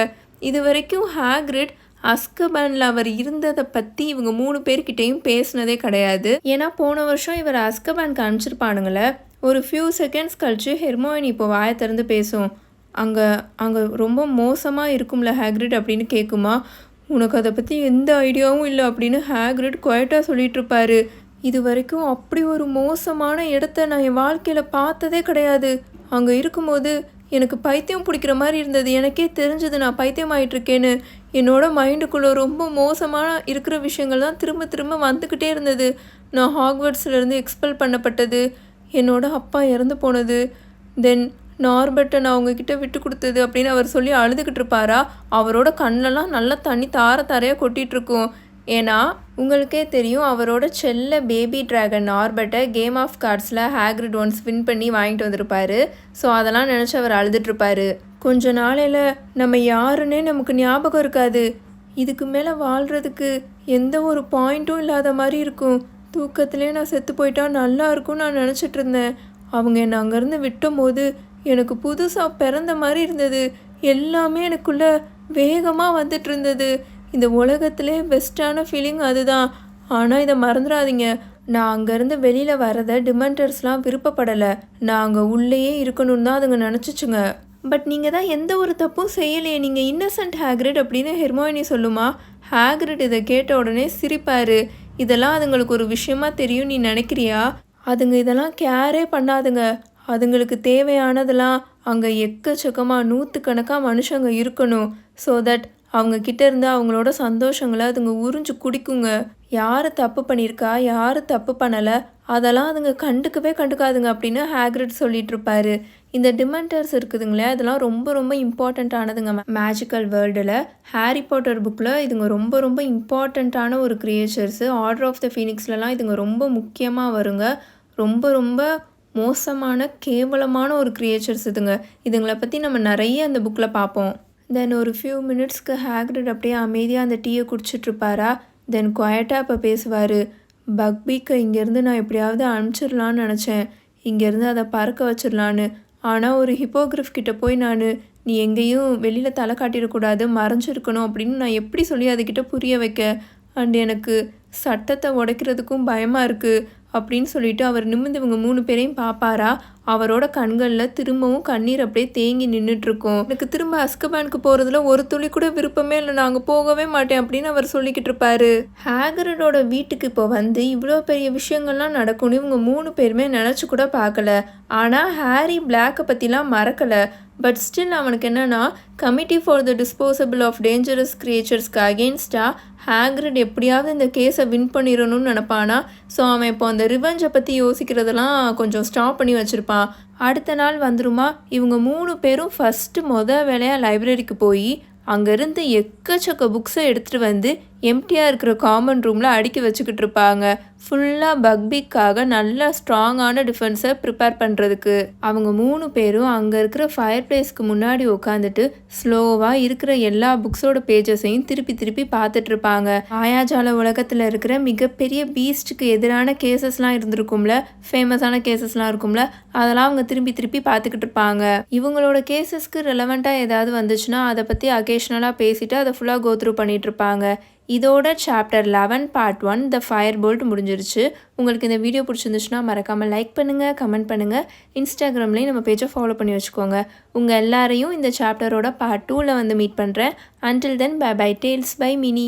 இது வரைக்கும் ஹேக்ரிட் அஸ்கபனில் அவர் இருந்ததை பற்றி இவங்க மூணு பேர்கிட்டையும் பேசினதே கிடையாது. ஏன்னா போன வருஷம் இவர் அஸ்கபானுக்கு அனுப்பிச்சிருப்பானுங்களே. ஒரு ஃபியூ செகண்ட்ஸ் கழிச்சு ஹெர்மோயின் இப்போ வாயை திறந்து பேசும். அங்கே அங்கே ரொம்ப மோசமாக இருக்கும்ல ஹேக்ரிட் அப்படின்னு கேட்குமா உனக்கு அதை பற்றி எந்த ஐடியாவும் இல்லை அப்படின்னு ஹேக்ரிட் குவைட்டாக சொல்லிட்டு இது வரைக்கும் அப்படி ஒரு மோசமான இடத்த நான் என் வாழ்க்கையில் பார்த்ததே கிடையாது. அங்கே இருக்கும்போது எனக்கு பைத்தியம் பிடிக்கிற மாதிரி இருந்தது. எனக்கே தெரிஞ்சது நான் பைத்தியம் ஆகிட்டுருக்கேன்னு என்னோட மைண்டுக்குள்ளே ரொம்ப மோசமான இருக்கிற விஷயங்கள் தான் திரும்ப திரும்ப வந்துக்கிட்டே இருந்தது. நான் ஹாக்வர்ட்ஸ்லேருந்து எக்ஸ்பெல் பண்ணப்பட்டது. என்னோட அப்பா இறந்து போனது. தென் நார்பட்டை நான் உங்ககிட்ட விட்டு கொடுத்தது அப்படின்னு அவர் சொல்லி அழுதுகிட்டு இருப்பாரா? அவரோட கண்ணெல்லாம் நல்லா தண்ணி தார தாரையாக கொட்டிகிட்ருக்கும் ஏன்னா உங்களுக்கே தெரியும் அவரோட செல்ல பேபி டிராகன் நார்பட்டை கேம் ஆஃப் கார்ட்ஸில் ஹேக்ரிட் ஒன்ஸ் வின் பண்ணி வாங்கிட்டு வந்திருப்பாரு. ஸோ அதெல்லாம் நினச்சி அவர் அழுதுட்ருப்பாரு கொஞ்ச நாளையில் நம்ம யாருன்னே நமக்கு ஞாபகம் இருக்காது. இதுக்கு மேலே வாழ்கிறதுக்கு எந்த ஒரு பாயிண்ட்டும் இல்லாத மாதிரி இருக்கும். தூக்கத்திலே நான் செத்து போயிட்டா நல்லா இருக்கும்னு நான் நினச்சிட்டு இருந்தேன். அவங்க என்னை அங்கேருந்து விட்டும் போது எனக்கு புதுசாக பிறந்த மாதிரி இருந்தது. எல்லாமே எனக்குள்ள வேகமாக வந்துட்டு இருந்தது. இந்த உலகத்திலே பெஸ்ட்டான ஃபீலிங் அதுதான். ஆனால் இதை மறந்துடாதீங்க. நான் அங்கேருந்து வெளியில் வரதை டிமெண்டர்ஸ்லாம் விருப்பப்படலை. நான் அங்கே உள்ளேயே இருக்கணும்னு தான் அதுங்க நினச்சிச்சுங்க. பட் நீங்கள் தான் எந்த ஒரு தப்பும் செய்யலையே. நீங்கள் இன்னசென்ட் ஹேக்ரிட் அப்படின்னு ஹெர்மோயினி சொல்லுமா? ஹேக்ரிட் இதை கேட்ட உடனே சிரிப்பார். இதெல்லாம் அதுங்களுக்கு ஒரு விஷயமா தெரியும் நீ நினைக்கிறியா? அதுங்க இதெல்லாம் கேரே பண்ணாதுங்க. அதுங்களுக்கு தேவையானதெல்லாம் அங்கே எக்கச்சக்கமாக நூற்றுக்கணக்காக மனுஷங்க இருக்கணும். ஸோ தட் அவங்க கிட்ட இருந்து அவங்களோட சந்தோஷங்களை அதுங்க உறிஞ்சு குடிக்குங்க. யார் தப்பு பண்ணியிருக்கா? யார் தப்பு பண்ணலை? அதெல்லாம் அதுங்க கண்டுக்கவே கண்டுக்காதுங்க அப்படின்னு ஹேக்ரிட் சொல்லிட்டு இருப்பாரு. இந்த டிமெண்டர்ஸ் இருக்குதுங்களே அதெல்லாம் ரொம்ப ரொம்ப இம்பார்ட்டண்ட்டானதுங்க மேஜிக்கல் வேர்ல்டில் ஹாரி பாட்டர் புக்கில் இதுங்க ரொம்ப ரொம்ப இம்பார்ட்டண்ட்டான ஒரு கிரியேச்சர்ஸு ஆர்டர் ஆஃப் த ஃபீனிக்ஸ்லலாம் இதுங்க ரொம்ப முக்கியமாக வருங்க. ரொம்ப ரொம்ப மோசமான கேவலமான ஒரு கிரியேச்சர்ஸ் இதுங்க. இதுங்களை பற்றி நம்ம நிறைய அந்த புக்கில் பார்ப்போம் தென் ஒரு ஃபியூ மினிட்ஸ்க்கு ஹேக்ரிட் அப்படியே அமைதியாக அந்த டீயை குடிச்சிட்ருப்பாரா தென் குவாய்ட்டாக இப்போ பேசுவார். பக்பீக்கை இங்கேருந்து நான் எப்படியாவது அனுப்பிச்சிடலான்னு நினச்சேன். இங்கேருந்து அதை பறக்க வச்சிடலான்னு ஆனால் ஒரு ஹிப்போகிரஃப் கிட்ட போய் நான் நீ எங்கேயும் வெளியில் தலை காட்டிடக்கூடாது மறைஞ்சிருக்கணும் அப்படின்னு நான் எப்படி சொல்லி அதுக்கிட்ட புரிய வைக்க? அண்ட் எனக்கு சட்டத்தை உடைக்கிறதுக்கும் பயமாக இருக்குது அப்படின்னு சொல்லிட்டு அவர் நிமிர்ந்து இவங்க மூணு பேரையும் பார்ப்பாரா அவரோட கண்களில் திரும்பவும் கண்ணீர் அப்படியே தேங்கி நின்றுட்டுருக்கும் எனக்கு திரும்ப அஸ்கபானுக்கு போகிறதுல ஒரு துளி கூட விருப்பமே இல்லை நாங்கள் போகவே மாட்டேன் அப்படின்னு அவர் சொல்லிக்கிட்டு இருப்பாரு. ஹேகரடோட வீட்டுக்கு இப்போ வந்து இவ்வளோ பெரிய விஷயங்கள்லாம் நடக்கும்னு இவங்க மூணு பேருமே நினச்சி கூட பார்க்கல. ஆனால் ஹாரி பிளாக்கை பற்றிலாம் மறக்கலை. பட் ஸ்டில் அவனுக்கு என்னென்னா committee for the disposable of dangerous கிரியேச்சர்ஸ்க்கு அகேன்ஸ்டாக ஹேக்ரிட் எப்படியாவது இந்த கேஸை வின் பண்ணிடணும்னு நினப்பானா ஸோ அவன் இப்போ அந்த ரிவெஞ்சை பற்றி யோசிக்கிறதெல்லாம் கொஞ்சம் ஸ்டாப் பண்ணி வச்சுருப்பான் அடுத்த நாள் வந்துருமா? இவங்க மூணு பேரும் ஃபஸ்ட்டு மொதல் வேலையாக லைப்ரரிக்கு போய் அங்கேருந்து எக்கச்சக்க புக்ஸை எடுத்துகிட்டு வந்து எம்டியாக இருக்கிற காமன் ரூமில் அடுக்கி வச்சுக்கிட்டு இருப்பாங்க. ஃபுல்லாக பக்பிக்காக நல்ல ஸ்ட்ராங்கான டிஃபென்ஸை ப்ரிப்பேர் பண்ணுறதுக்கு அவங்க மூணு பேரும் அங்கே இருக்கிற ஃபயர் பிளேஸ்க்கு முன்னாடி உட்காந்துட்டு ஸ்லோவாக இருக்கிற எல்லா புக்ஸோட பேஜஸையும் திருப்பி திருப்பி பார்த்துட்டு இருப்பாங்க. மாயாஜால உலகத்தில் இருக்கிற மிகப்பெரிய பீஸ்ட்டுக்கு எதிரான கேசஸ்லாம் இருந்திருக்கும்ல. ஃபேமஸான கேசஸ்லாம் இருக்கும்ல. அதெல்லாம் அவங்க திருப்பி திருப்பி பார்த்துக்கிட்டு இருப்பாங்க. இவங்களோட கேசஸ்க்கு ரெலவெண்ட்டாக ஏதாவது வந்துச்சுன்னா அதை பற்றி அகேஷ்னலாக பேசிட்டு அதை ஃபுல்லாக கோத்ரூ பண்ணிட்டு இருப்பாங்க. இதோட chapter eleven part one the firebolt முடிஞ்சிருச்சு. உங்களுக்கு இந்த வீடியோ பிடிச்சிருந்துச்சுன்னா மறக்காமல் லைக் பண்ணுங்கள் கமெண்ட் பண்ணுங்கள் இன்ஸ்டாகிராம்லேயும் நம்ம பேஜை ஃபாலோ பண்ணி வச்சுக்கோங்க. உங்கள் எல்லாரையும் இந்த சாப்டரோட பார்ட் டூவில் வந்து மீட் பண்ணுறேன் until then bye bye tales by Mini